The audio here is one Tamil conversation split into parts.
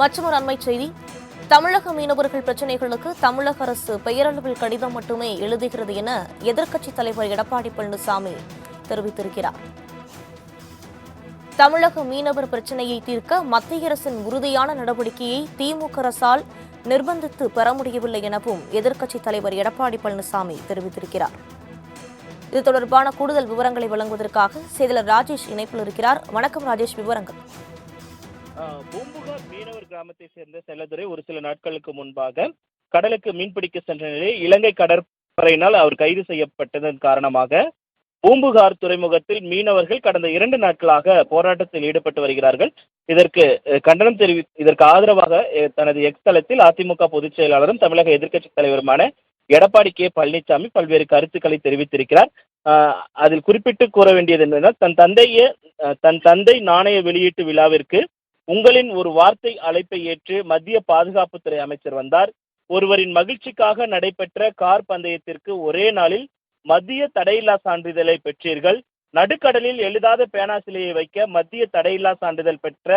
மற்றொரு அண்மை செய்தி. தமிழக மீனவர்கள் பிரச்சினைகளுக்கு தமிழக அரசு பெயரளவில் கடிதம் மட்டுமே எழுதுகிறது என எதிர்க்கட்சித் தலைவர் எடப்பாடி பழனிசாமி தெரிவித்திருக்கிறார். தமிழக மீனவர் பிரச்சினையை தீர்க்க மத்திய அரசின் உறுதியான நடவடிக்கையை திமுக அரசால் நிர்பந்தித்து பெற முடியவில்லை எனவும் எதிர்க்கட்சித் தலைவர் எடப்பாடி பழனிசாமி தெரிவித்திருக்கிறார். இது தொடர்பான கூடுதல் விவரங்களை வழங்குவதற்காக செய்தியாளர் ராஜேஷ் இணைப்பில் இருக்கிறார். வணக்கம் ராஜேஷ் விவரங்கள். கிராமத்தை சேர்ந்த செல்லதுரை ஒரு சில நாட்களுக்கு முன்பாக கடலுக்கு மீன்பிடிக்க சென்ற நிலையில் இலங்கை கடற்படையினால் அவர் கைது செய்யப்பட்டதன் காரணமாக பூம்புகார் துறைமுகத்தில் மீனவர்கள் கடந்த இரண்டு நாட்களாக போராட்டத்தில் ஈடுபட்டு வருகிறார்கள். இதற்கு கண்டனம் தெரிவி இதற்கு ஆதரவாக தனது எக்ஸ் தளத்தில் அதிமுக பொதுச் செயலாளரும் தமிழக எதிர்க்கட்சி தலைவருமான எடப்பாடி கே. பழனிசாமி பல்வேறு கருத்துக்களை தெரிவித்திருக்கிறார். ஆஹ், அதில் குறிப்பிட்டு கூற வேண்டியது என்னவென்றால் தன் தந்தைய தன் தந்தை நாணய வெளியீட்டு விழாவிற்கு உங்களின் ஒரு வார்த்தை அழைப்பை ஏற்று மத்திய பாதுகாப்புத்துறை அமைச்சர் வந்தார். ஒருவரின் மகிழ்ச்சிக்காக நடைபெற்ற கார் பந்தயத்திற்கு ஒரே நாளில் மத்திய தடையில்லா சான்றிதழை பெற்றீர்கள். நடுக்கடலில் எழுதாத பேனா சிலையை வைக்க மத்திய தடையில்லா சான்றிதழ் பெற்ற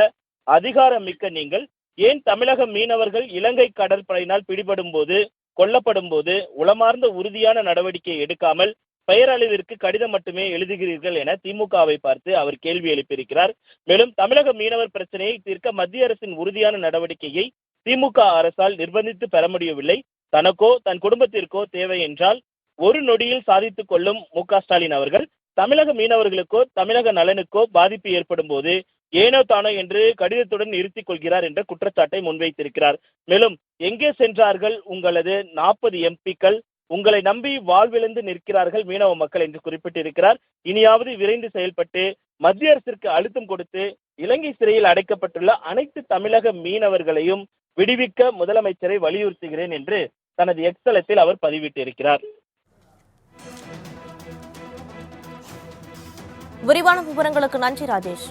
அதிகாரம் மிக்க நீங்கள். ஏன் தமிழக மீனவர்கள் இலங்கை கடற்படையினால் பிடிபடும் போது கொல்லப்படும் போது உளமார்ந்த உறுதியான நடவடிக்கை எடுக்காமல் பெயரளவிற்கு கடிதம் மட்டுமே எழுதுகிறீர்கள் என திமுகவை பார்த்து அவர் கேள்வி எழுப்பியிருக்கிறார். மேலும் தமிழக மீனவர் பிரச்சனையை தீர்க்க மத்திய அரசின் உறுதியான நடவடிக்கையை திமுக அரசால் நிர்பந்தித்து பெற முடியவில்லை. தனக்கோ தன் குடும்பத்திற்கோ தேவை என்றால் ஒரு நொடியில் சாதித்துக் கொள்ளும் மு ஸ்டாலின் அவர்கள் தமிழக மீனவர்களுக்கோ தமிழக நலனுக்கோ பாதிப்பு ஏற்படும் போது ஏனோ தானோ என்று கடிதத்துடன் நிறுத்திக் கொள்கிறார் என்ற குற்றச்சாட்டை முன்வைத்திருக்கிறார். மேலும் எங்கே சென்றார்கள் உங்களது நாற்பது எம்பிக்கள்? உங்களை நம்பி வாழ்விழந்து நிற்கிறார்கள் மீனவ மக்கள் என்று குறிப்பிட்டிருக்கிறார். இனியாவது விரைந்து செயல்பட்டு மத்திய அரசிற்கு அழுத்தம் கொடுத்து இலங்கை சிறையில் அடைக்கப்பட்டுள்ள அனைத்து தமிழக மீனவர்களையும் விடுவிக்க முதலமைச்சரை வலியுறுத்துகிறேன் என்று தனது எக்ஸலத்தில் அவர் பதிவிட்டிருக்கிறார். விரிவான விவரங்களுக்கு நன்றி ராஜேஷ்.